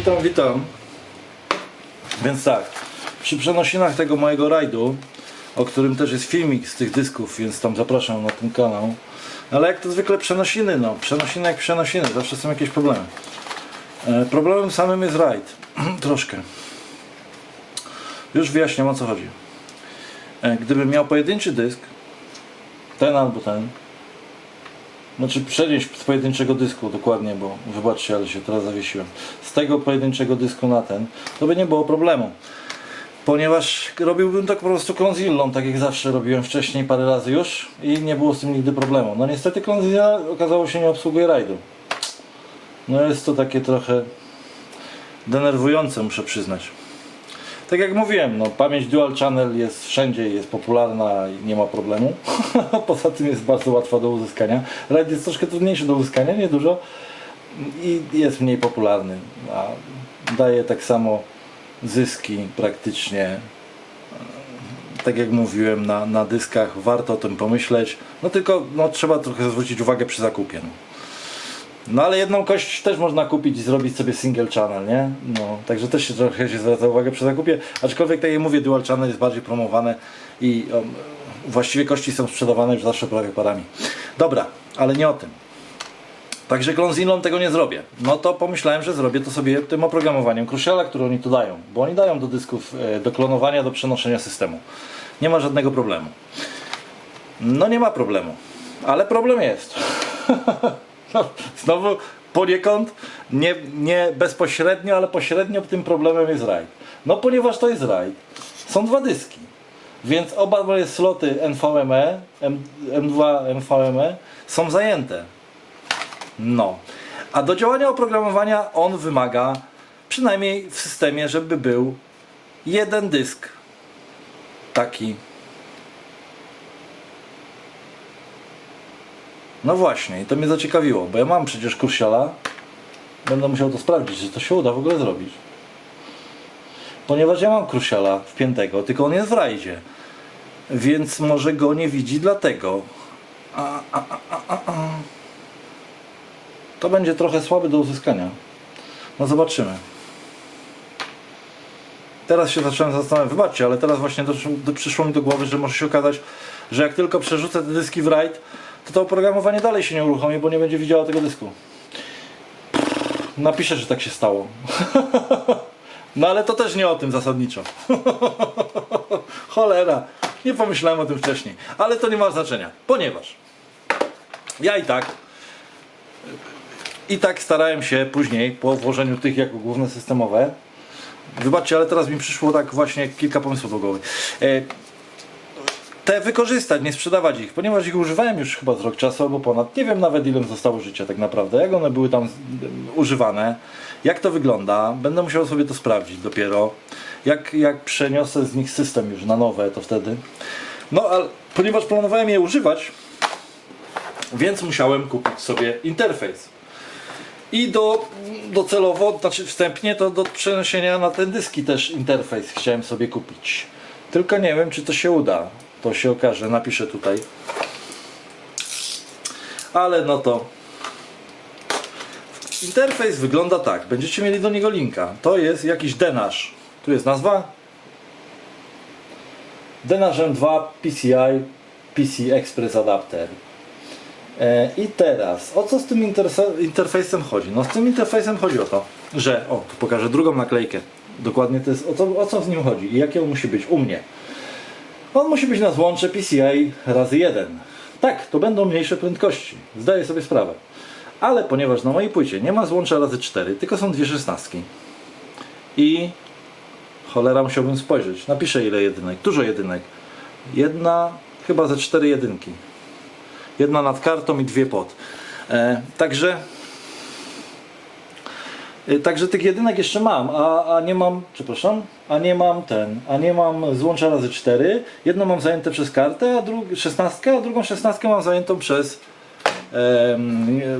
witam, witam. Więc tak, przy przenosinach tego mojego rajdu, o którym też jest filmik z tych dysków, więc tam zapraszam na ten kanał. Ale jak to zwykle przenosiny, no, przenosiny jak przenosiny, zawsze są jakieś problemy. E, problemem samym jest rajd, troszkę. Już wyjaśniam o co chodzi. E, gdybym miał pojedynczy dysk, ten albo ten, znaczy przenieść z pojedynczego dysku dokładnie, bo wybaczcie, ale się teraz zawiesiłem. Z tego pojedynczego dysku na ten, to by nie było problemu. Ponieważ robiłbym to po prostu Clonzillą, tak jak zawsze robiłem wcześniej parę razy już i nie było z tym nigdy problemu. No niestety Clonzilla okazało się nie obsługuje rajdu. No jest to takie trochę denerwujące, muszę przyznać. Tak jak mówiłem, no, pamięć Dual Channel jest wszędzie, jest popularna i nie ma problemu. Poza tym jest bardzo łatwa do uzyskania. RAID jest troszkę trudniejszy do uzyskania, niedużo i jest mniej popularny. A daje tak samo zyski praktycznie. Tak jak mówiłem, na, na dyskach warto o tym pomyśleć. No tylko no, trzeba trochę zwrócić uwagę przy zakupie. No. No ale jedną kość też można kupić i zrobić sobie single channel, nie? No, także też się trochę się zwraca uwagę przy zakupie, aczkolwiek tak jak mówię, dual channel jest bardziej promowane i um, właściwie kości są sprzedawane już zawsze prawie parami. Dobra, ale nie o tym. Także Clonzillą tego nie zrobię. No to pomyślałem, że zrobię to sobie tym oprogramowaniem Cruciala, które oni tu dają. Bo oni dają do dysków e, do klonowania, do przenoszenia systemu. Nie ma żadnego problemu. No nie ma problemu. Ale problem jest. No, Znowu poniekąd, nie, nie bezpośrednio, ale pośrednio tym problemem jest RAID. No ponieważ to jest RAID, są dwa dyski, więc oba moje sloty NVMe, M, M2 NVMe są zajęte. No, a do działania oprogramowania on wymaga przynajmniej w systemie, żeby był jeden dysk taki No właśnie, i to mnie zaciekawiło, bo ja mam przecież kursiala. Będę musiał to sprawdzić, czy to się uda w ogóle zrobić. Ponieważ ja mam krusiala wpiętego, tylko on jest w rajdzie. Więc może go nie widzi dlatego. A, a, a, a, a. To będzie trochę słaby do uzyskania. No zobaczymy. Teraz się zacząłem zastanawiać, wybaczcie, ale teraz właśnie do, przyszło mi do głowy, że może się okazać, że jak tylko przerzucę te dyski w RAID, to to oprogramowanie dalej się nie uruchomi, bo nie będzie widziało tego dysku. Napiszę, że tak się stało. No ale to też nie o tym zasadniczo. Cholera, nie pomyślałem o tym wcześniej. Ale to nie ma znaczenia, ponieważ ja i tak i tak starałem się później, po włożeniu tych jako główne systemowe, wybaczcie, ale teraz mi przyszło tak właśnie kilka pomysłów do głowy. Te wykorzystać, nie sprzedawać ich, ponieważ ich używałem już chyba z rok czasu albo ponad. Nie wiem nawet ile zostało życia tak naprawdę, jak one były tam używane, jak to wygląda. Będę musiał sobie to sprawdzić dopiero. Jak, jak przeniosę z nich system już na nowe, to wtedy. No ale ponieważ planowałem je używać, więc musiałem kupić sobie interfejs. I do, docelowo, znaczy wstępnie, to do przeniesienia na te dyski też interfejs chciałem sobie kupić. Tylko nie wiem, czy to się uda. To się okaże, napiszę tutaj. Ale no to. Interfejs wygląda tak. Będziecie mieli do niego linka. To jest jakiś denasz. Tu jest nazwa. Denasz M2 PCI PC Express Adapter. E, I teraz, o co z tym interfejsem chodzi? No z tym interfejsem chodzi o to, że, o, tu pokażę drugą naklejkę. Dokładnie to jest, o co, o co z nim chodzi i jakie on musi być u mnie. On musi być na złącze PCI razy 1. Tak, to będą mniejsze prędkości, zdaję sobie sprawę. Ale ponieważ na mojej płycie nie ma złącza razy 4, tylko są dwie szesnastki. I cholera musiałbym spojrzeć. Napiszę ile jedynek. Dużo jedynek. Jedna, chyba ze cztery jedynki. Jedna nad kartą i dwie pod. E, także Także tych jedynek jeszcze mam, a, a nie mam, przepraszam, a nie mam ten, a nie mam złącza razy 4. Jedno mam zajęte przez kartę, a drugą 16, a drugą 16 mam zajętą przez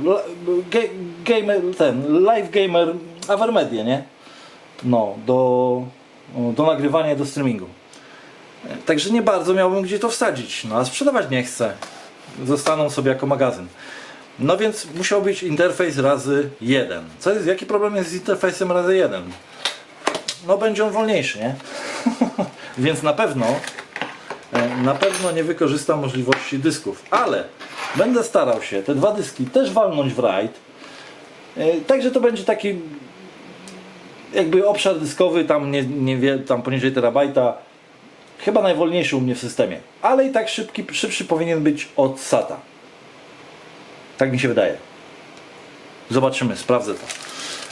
la- ge, gamer, ten, live gamer Avermedia, nie? No, do, do nagrywania, do streamingu. E, Także nie bardzo miałbym gdzie to wsadzić, no a sprzedawać nie chcę. Zostaną sobie jako magazyn. No więc musiał być interfejs razy 1. Co jest, jaki problem jest z interfejsem razy 1? No będzie on wolniejszy, nie? więc na pewno e, na pewno nie wykorzystam możliwości dysków, ale będę starał się te dwa dyski też walnąć w RAID. E, Także to będzie taki jakby obszar dyskowy tam nie, nie tam poniżej terabajta chyba najwolniejszy u mnie w systemie, ale i tak szybki, szybszy powinien być od SATA. Tak mi się wydaje. Zobaczymy, sprawdzę to.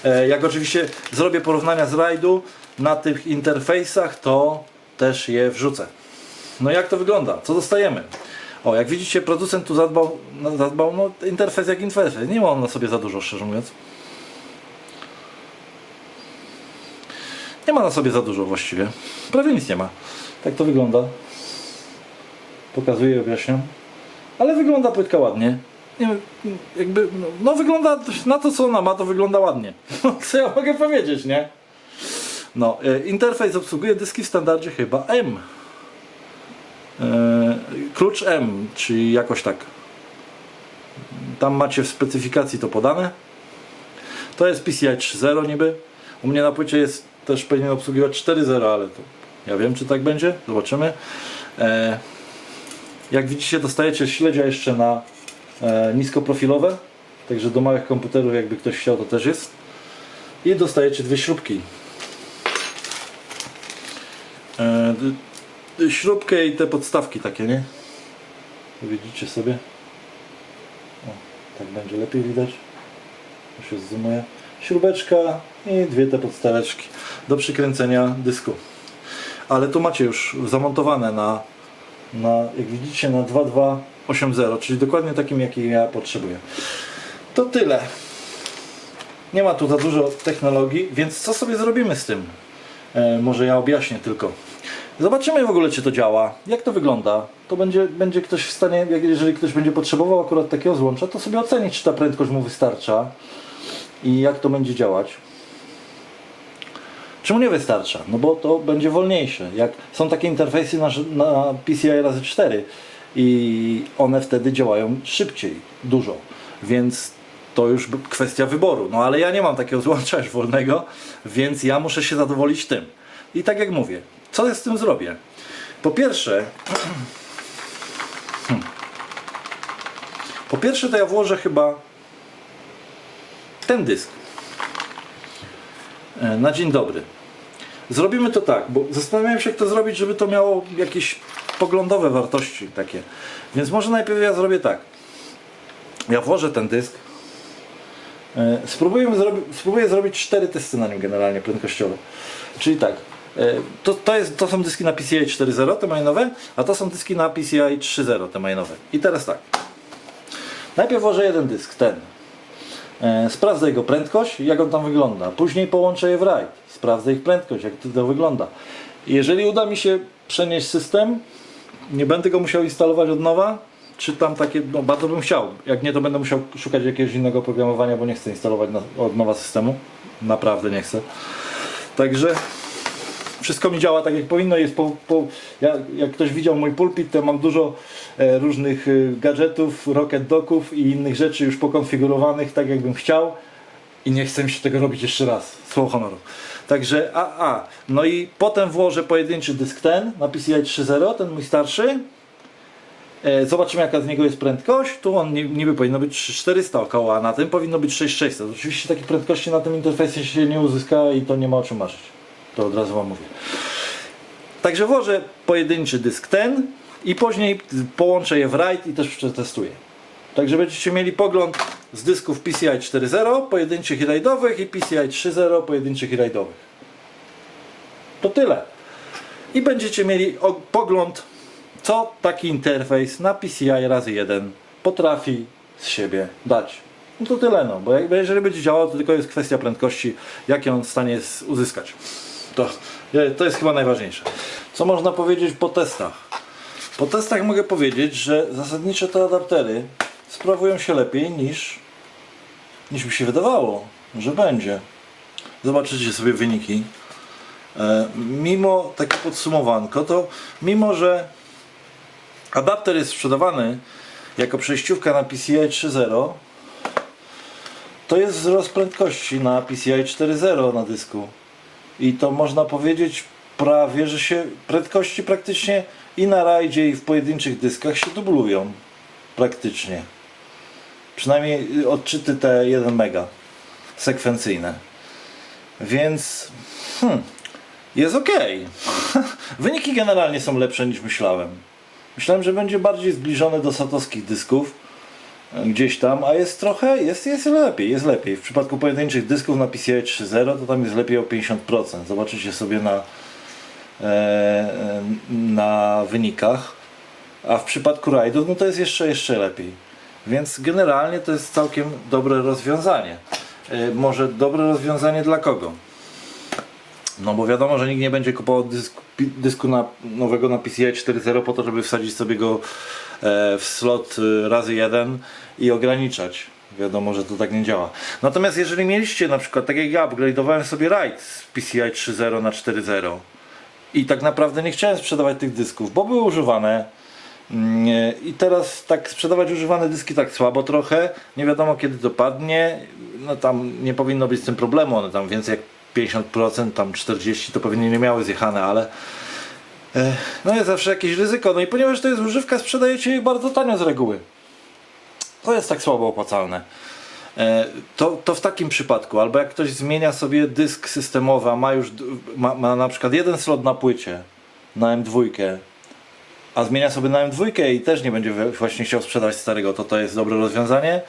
E, Jak oczywiście zrobię porównania z RAIDu na tych interfejsach, to też je wrzucę. No jak to wygląda? Co dostajemy? O, jak widzicie, producent tu zadbał, no, zadbał no, interfejs jak interfejs. Nie ma on na sobie za dużo, szczerze mówiąc. Nie ma na sobie za dużo właściwie. Prawie nic nie ma. Tak to wygląda. Pokazuję i objaśniam. Ale wygląda płytka ładnie. Nie, jakby, no, no wygląda na to co ona ma, to wygląda ładnie. No, co ja mogę powiedzieć, nie? No, e, interfejs obsługuje dyski w standardzie chyba M. E, klucz M, czyli jakoś tak. Tam macie w specyfikacji to podane. To jest PCI 3.0 niby. U mnie na płycie jest też powinien obsługiwać 4.0, ale to ja wiem czy tak będzie. Zobaczymy. E, jak widzicie dostajecie śledzia jeszcze na niskoprofilowe. Także do małych komputerów jakby ktoś chciał to też jest. I dostajecie dwie śrubki. E, śrubkę i te podstawki takie, nie? Widzicie sobie? O, tak będzie lepiej widać. To się zoomuje. Śrubeczka i dwie te podstaweczki do przykręcenia dysku. Ale tu macie już zamontowane na, na jak widzicie, na 2280, czyli dokładnie takim, jaki ja potrzebuję. To tyle. Nie ma tu za dużo technologii, więc co sobie zrobimy z tym? E, może ja objaśnię tylko. Zobaczymy w ogóle, czy to działa, jak to wygląda. To będzie, będzie ktoś w stanie, jeżeli ktoś będzie potrzebował akurat takiego złącza, to sobie ocenić, czy ta prędkość mu wystarcza i jak to będzie działać. Czemu nie wystarcza? No bo to będzie wolniejsze. Jak są takie interfejsy na, na PCI razy 4 i one wtedy działają szybciej, dużo. Więc to już kwestia wyboru. No ale ja nie mam takiego złącza już wolnego, więc ja muszę się zadowolić tym. I tak jak mówię, co ja z tym zrobię? Po pierwsze, Hmm. po pierwsze to ja włożę chyba ten dysk e, na dzień dobry. Zrobimy to tak, bo zastanawiałem się jak to zrobić, żeby to miało jakieś poglądowe wartości takie. Więc może najpierw ja zrobię tak. Ja włożę ten dysk. E, Spróbujemy zrobi spróbuję zrobić cztery testy na nim generalnie prędkościowe. Czyli tak. e, To, to, jest, to są dyski na PCI 4.0, te mainowe, a to są dyski na PCI 3.0, te mainowe. I teraz tak. Najpierw włożę jeden dysk, ten. E, Sprawdzę jego prędkość, jak on tam wygląda. Później połączę je w RAID. Sprawdzę ich prędkość, jak to wygląda. Jeżeli uda mi się przenieść system, nie będę go musiał instalować od nowa, czy tam takie, no bardzo bym chciał. Jak nie, to będę musiał szukać jakiegoś innego oprogramowania, bo nie chcę instalować na, od nowa systemu. Naprawdę nie chcę. Także wszystko mi działa tak jak powinno. Jest po, po, ja, jak ktoś widział mój pulpit, to mam dużo e, różnych e, gadżetów, rocket docków i innych rzeczy już pokonfigurowanych tak jakbym chciał i nie chcę mi się tego robić jeszcze raz. Słowo honoru. Także a, a. No i potem włożę pojedynczy dysk ten na PCI 3.0, ten mój starszy. E, Zobaczymy jaka z niego jest prędkość. Tu on ni- niby powinno być 400 około, a na tym powinno być 6600. Oczywiście takiej prędkości na tym interfejsie się nie uzyska i to nie ma o czym marzyć. To od razu wam mówię. Także włożę pojedynczy dysk ten i później połączę je w RAID i też przetestuję. Także będziecie mieli pogląd z dysków PCI 4.0 pojedynczych i rajdowych i PCI 3.0 pojedynczych i rajdowych. To tyle. I będziecie mieli pogląd, co taki interfejs na PCI razy 1 potrafi z siebie dać. No to tyle, no, bo jeżeli będzie działał, to tylko jest kwestia prędkości, jakie on w stanie uzyskać. To, to jest chyba najważniejsze. Co można powiedzieć po testach? Po testach mogę powiedzieć, że zasadniczo te adaptery sprawują się lepiej niż, niż mi się wydawało, że będzie. Zobaczycie sobie wyniki. E, mimo takie podsumowanko, to mimo, że adapter jest sprzedawany jako przejściówka na PCI 3.0, to jest wzrost prędkości na PCI 4.0 na dysku. I to można powiedzieć prawie, że się prędkości praktycznie i na rajdzie i w pojedynczych dyskach się dublują. Praktycznie. Przynajmniej y, odczyty te 1 mega sekwencyjne. Więc hmm, jest ok. Wyniki generalnie są lepsze niż myślałem. Myślałem, że będzie bardziej zbliżone do satowskich dysków e, gdzieś tam, a jest trochę, jest, jest lepiej, jest lepiej. W przypadku pojedynczych dysków na PCI 3.0 to tam jest lepiej o 50%. Zobaczycie sobie na, e, na wynikach. A w przypadku rajdów, no to jest jeszcze, jeszcze lepiej. Więc generalnie to jest całkiem dobre rozwiązanie. E, może dobre rozwiązanie dla kogo? No bo wiadomo, że nikt nie będzie kupował dysku, dysku na, nowego na PCI 4.0 po to, żeby wsadzić sobie go e, w slot e, razy jeden i ograniczać. Wiadomo, że to tak nie działa. Natomiast jeżeli mieliście na przykład, tak jak ja, upgrade'owałem sobie RAID z PCI 3.0 na 4.0 i tak naprawdę nie chciałem sprzedawać tych dysków, bo były używane I teraz tak sprzedawać używane dyski tak słabo trochę, nie wiadomo kiedy to padnie, no tam nie powinno być z tym problemu, one tam więcej jak 50%, tam 40% to pewnie nie miały zjechane, ale e, no jest zawsze jakieś ryzyko, no i ponieważ to jest używka, sprzedajecie je bardzo tanio z reguły. To jest tak słabo opłacalne. E, To, to w takim przypadku, albo jak ktoś zmienia sobie dysk systemowy, a ma już ma, ma na przykład jeden slot na płycie na M2, a zmienia sobie na M2 i też nie będzie właśnie chciał sprzedać starego, to to jest dobre rozwiązanie.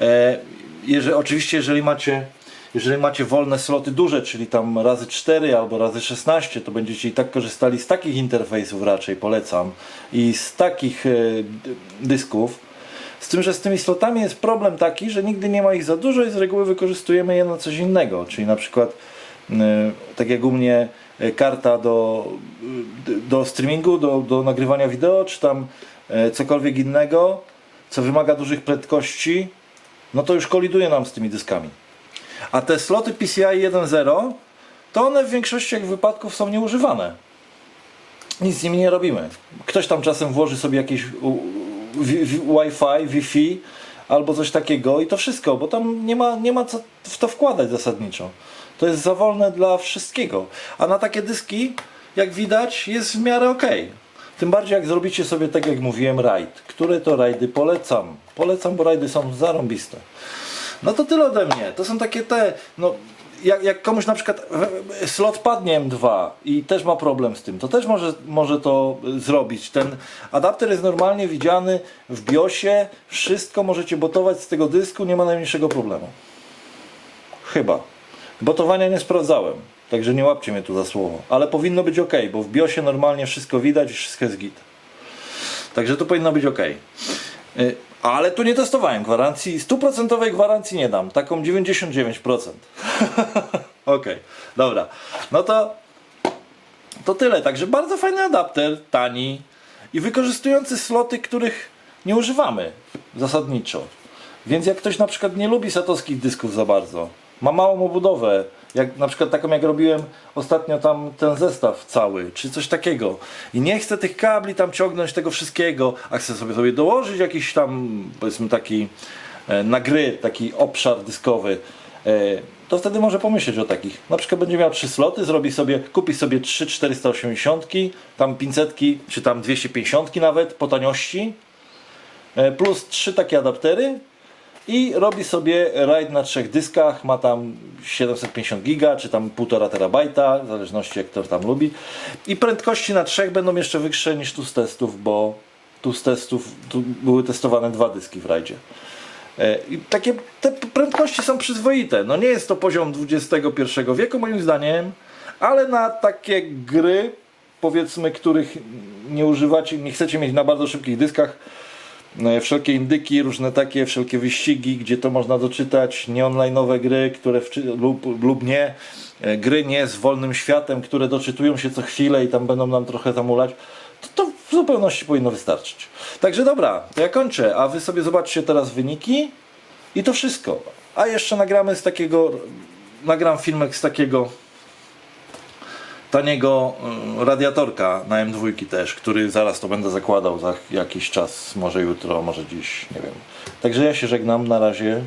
E, jeżeli, oczywiście jeżeli macie, jeżeli macie wolne sloty duże, czyli tam razy 4 albo razy 16, to będziecie i tak korzystali z takich interfejsów raczej, polecam, i z takich e, dysków. Z tym, że z tymi slotami jest problem taki, że nigdy nie ma ich za dużo i z reguły wykorzystujemy je na coś innego, czyli na przykład y, tak jak u mnie karta do, do streamingu, do, do nagrywania wideo, czy tam y, cokolwiek innego, co wymaga dużych prędkości, no to już koliduje nam z tymi dyskami. A te sloty PCI 1.0, to one w większości wypadków są nieużywane. Nic z nimi nie robimy. Ktoś tam czasem włoży sobie jakieś Wi-Fi, Wi-Fi albo coś takiego i to wszystko, bo tam nie ma, nie ma co w to wkładać zasadniczo. To jest za wolne dla wszystkiego. A na takie dyski, jak widać, jest w miarę ok. Tym bardziej jak zrobicie sobie, tak jak mówiłem, rajd. Które to rajdy polecam? Polecam, bo rajdy są zarąbiste. No to tyle ode mnie. To są takie te, no jak, jak komuś na przykład e, e, slot padnie M2 i też ma problem z tym, to też może, może to e, zrobić. Ten adapter jest normalnie widziany w BIOSie, wszystko możecie botować z tego dysku, nie ma najmniejszego problemu. Chyba. Botowania nie sprawdzałem, także nie łapcie mnie tu za słowo. Ale powinno być ok, bo w BIOSie normalnie wszystko widać i wszystko jest git. Także to powinno być ok. Ale tu nie testowałem gwarancji, stuprocentowej gwarancji nie dam, taką 99%. ok, dobra. No to to tyle, także bardzo fajny adapter, tani i wykorzystujący sloty, których nie używamy zasadniczo. Więc jak ktoś na przykład nie lubi satowskich dysków za bardzo, ma małą obudowę, jak na przykład taką jak robiłem ostatnio tam ten zestaw cały, czy coś takiego. I nie chce tych kabli tam ciągnąć tego wszystkiego, a chce sobie sobie dołożyć jakiś tam powiedzmy taki e, na gry, taki obszar dyskowy, e, to wtedy może pomyśleć o takich. Na przykład będzie miał trzy sloty, zrobi sobie, kupi sobie trzy 480, tam 500 czy tam 250 nawet po taniości, e, plus trzy takie adaptery i robi sobie raid na trzech dyskach, ma tam 750 giga, czy tam 1,5 terabajta, w zależności jak kto tam lubi. I prędkości na trzech będą jeszcze wyższe niż tu z testów, bo tu z testów tu były testowane dwa dyski w rajdzie. E, I takie te prędkości są przyzwoite. No nie jest to poziom XXI wieku moim zdaniem, ale na takie gry, powiedzmy, których nie używacie, nie chcecie mieć na bardzo szybkich dyskach, wszelkie indyki, różne takie, wszelkie wyścigi, gdzie to można doczytać, nie online'owe gry, które lub, lub nie, e, gry nie z wolnym światem, które doczytują się co chwilę i tam będą nam trochę zamulać, to, to w zupełności powinno wystarczyć. Także dobra, to ja kończę, a wy sobie zobaczcie teraz wyniki i to wszystko. A jeszcze nagramy z takiego, nagram filmek z takiego taniego y, radiatorka na M2 też, który zaraz to będę zakładał za jakiś czas, może jutro, może dziś, nie wiem. Także ja się żegnam, na razie.